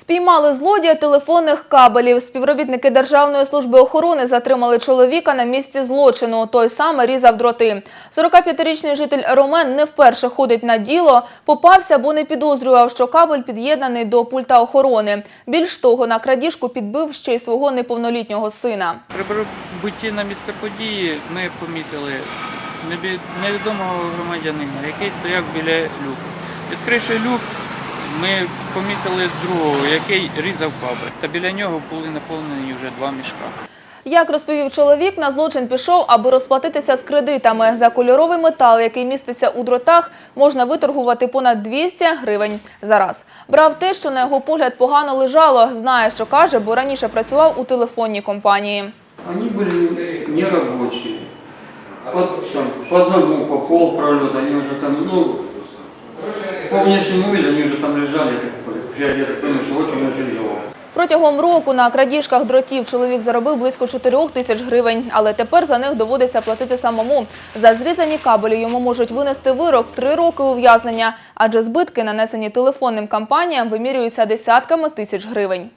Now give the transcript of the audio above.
Спіймали злодія телефонних кабелів. Співробітники Державної служби охорони затримали чоловіка на місці злочину. Той саме різав дроти. 45-річний житель Ромен не вперше ходить на діло. Попався, бо не підозрював, що кабель під'єднаний до пульта охорони. Більш того, на крадіжку підбив ще й свого неповнолітнього сина. При прибутті на місце події ми помітили невідомого громадянина, який стояв біля люку. Відкривши люк, ми помітили другого, який різав кабель. Та біля нього були наповнені вже два мішка. Як розповів чоловік, на злочин пішов, аби розплатитися з кредитами. За кольоровий метал, який міститься у дротах, можна виторгувати понад 200 гривень за раз. Брав те, що на його погляд погано лежало. Знає, що каже, бо раніше працював у телефонній компанії. Они были нерабочие. Под, там, под ногу, по пол пролет, они уже там, ну, по внешнему виду, они уже там лежали, я так, я, что очень-очень. Протягом року на крадіжках дротів чоловік заробив близько 4 тисяч гривень, але тепер за них доводиться платити самому. За зрізані кабелі йому можуть винести вирок 3 роки ув'язнення, адже збитки, нанесені телефонним компаніям, вимірюються десятками тисяч гривень.